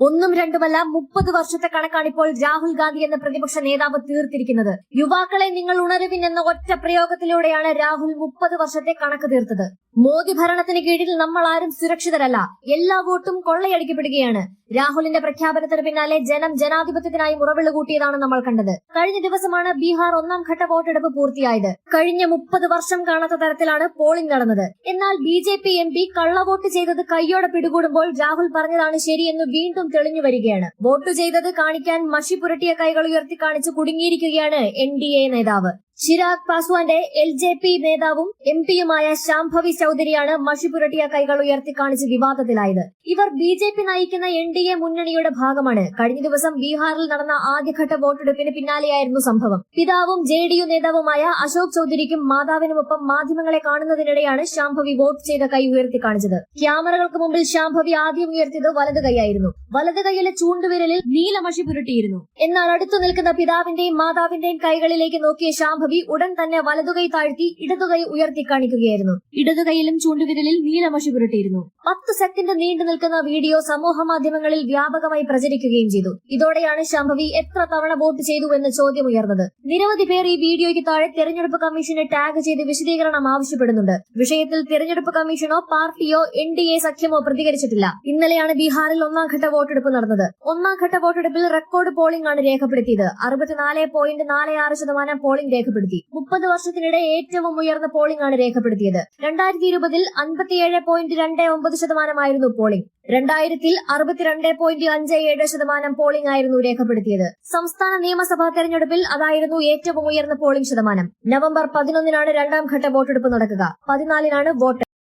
ഒന്നും രണ്ടുമല്ല മുപ്പത് വർഷത്തെ കണക്കാണ് ഇപ്പോൾ രാഹുൽ ഗാന്ധി എന്ന പ്രതിപക്ഷ നേതാവ് തീർത്തിരിക്കുന്നത്. യുവാക്കളെ നിങ്ങൾ ഉണരുവിൻ എന്ന ഒറ്റ പ്രയോഗത്തിലൂടെയാണ് രാഹുൽ മുപ്പത് വർഷത്തെ കണക്ക് തീർത്തത്. മോദി ഭരണത്തിന് കീഴിൽ നമ്മൾ ആരും സുരക്ഷിതരല്ല. എല്ലാ വോട്ടും കൊള്ളയടിക്കപ്പെടുകയാണ്. രാഹുലിന്റെ പ്രഖ്യാപനത്തിന് പിന്നാലെ ജനം ജനാധിപത്യത്തിനായി മുറവിൾ കൂട്ടിയതാണ് നമ്മൾ കണ്ടത്. കഴിഞ്ഞ ദിവസമാണ് ബീഹാർ ഒന്നാം ഘട്ട വോട്ടെടുപ്പ് പൂർത്തിയായത്. കഴിഞ്ഞ മുപ്പത് വർഷം കാണാത്ത തരത്തിലാണ് പോളിംഗ് നടന്നത്. എന്നാൽ B J P M P കള്ളവോട്ട് ചെയ്തത് കയ്യോടെ പിടികൂടുമ്പോൾ രാഹുൽ പറഞ്ഞതാണ് ശരിയെന്ന് വീണ്ടും തെളിഞ്ഞു വരികയാണ്. വോട്ട് ചെയ്തത് കാണിക്കാൻ മഷി പുരട്ടിയ കൈകൾ ഉയർത്തി കാണിച്ച് കുടുങ്ങിയിരിക്കുകയാണ് എൻ ഡി എ നേതാവ്. ചിരാഗ് പാസ്വാന്റെ എൽ ജെ പി നേതാവും എം പിയുമായ ശാംഭവി ചൌധരിയാണ് മഷിപുരട്ടിയ കൈകൾ ഉയർത്തി കാണിച്ച് വിവാദത്തിലായത്. ഇവർ ബി ജെ പി നയിക്കുന്ന എൻ ഡി എ മുന്നണിയുടെ ഭാഗമാണ്. കഴിഞ്ഞ ദിവസം ബീഹാറിൽ നടന്ന ആദ്യഘട്ട വോട്ടെടുപ്പിന് പിന്നാലെയായിരുന്നു സംഭവം. പിതാവും ജെ ഡി യു നേതാവുമായ അശോക് ചൌധരിക്കും മാതാവിനുമൊപ്പം മാധ്യമങ്ങളെ കാണുന്നതിനിടെയാണ് ശാംഭവി വോട്ട് ചെയ്ത കൈ ഉയർത്തി കാണിച്ചത്. ക്യാമറകൾക്ക് മുമ്പിൽ ശാംഭവി ആദ്യം ഉയർത്തിയത് വലത് കൈയായിരുന്നു. വലത് കൈയിലെ ചൂണ്ടുവിരലിൽ നീലമഷി പുരട്ടിയിരുന്നു. എന്നാൽ അടുത്തു നിൽക്കുന്ന പിതാവിന്റെയും മാതാവിന്റെയും കൈകളിലേക്ക് നോക്കിയ ശാംഭവി ഉടൻ തന്നെ വലതുകൈ താഴ്ത്തി ഇടതുകൈ ഉയർത്തി കാണിക്കുകയായിരുന്നു. ഇടതുകൈയിലും ചൂണ്ടുവിരലിൽ നീലമഷി പുരട്ടിയിരുന്നു. പത്ത് സെക്കൻഡ് നീണ്ടു നിൽക്കുന്ന വീഡിയോ സമൂഹ മാധ്യമങ്ങളിൽ വ്യാപകമായി പ്രചരിക്കുകയും ചെയ്തു. ഇതോടെയാണ് ശംഭവി എത്ര തവണ വോട്ട് ചെയ്തു എന്ന ചോദ്യം ഉയർന്നത്. നിരവധി പേർ ഈ വീഡിയോയ്ക്ക് താഴെ തെരഞ്ഞെടുപ്പ് കമ്മീഷനെ ടാഗ് ചെയ്ത് വിശദീകരണം ആവശ്യപ്പെടുന്നുണ്ട്. വിഷയത്തിൽ തെരഞ്ഞെടുപ്പ് കമ്മീഷനോ പാർട്ടിയോ എൻ ഡി എ സഖ്യമോ പ്രതികരിച്ചിട്ടില്ല. ഇന്നലെയാണ് ബീഹാറിൽ ഒന്നാം ഘട്ട വോട്ടെടുപ്പ് നടന്നത്. ഒന്നാം ഘട്ട വോട്ടെടുപ്പിൽ റെക്കോർഡ് പോളിംഗ് ആണ് രേഖപ്പെടുത്തിയത്. അറുപത്തിനാല് പോയിന്റ് നാല് ആറ് ശതമാനം പോളിംഗ് രേഖപ്പെടുത്തി. മുപ്പത് വർഷത്തിനിടെ ഏറ്റവും ഉയർന്ന പോളിംഗ് ആണ് രേഖപ്പെടുത്തിയത്. രണ്ടായിരത്തി ഇരുപതിൽ അൻപത്തിയേഴ് പോയിന്റ് രണ്ട് ഒമ്പത് ശതമാനമായിരുന്നു പോളിംഗ് രണ്ടായിരത്തിൽ അറുപത്തിരണ്ട് പോയിന്റ് അഞ്ച് ഏഴ് ശതമാനം പോളിംഗ് ആയിരുന്നു രേഖപ്പെടുത്തിയത്. സംസ്ഥാന നിയമസഭാ തെരഞ്ഞെടുപ്പിൽ അതായിരുന്നു ഏറ്റവും ഉയർന്ന പോളിംഗ് ശതമാനം. നവംബർ പതിനൊന്നിനാണ് രണ്ടാം ഘട്ട വോട്ടെടുപ്പ് നടക്കുക. പതിനാലിനാണ് വോട്ട്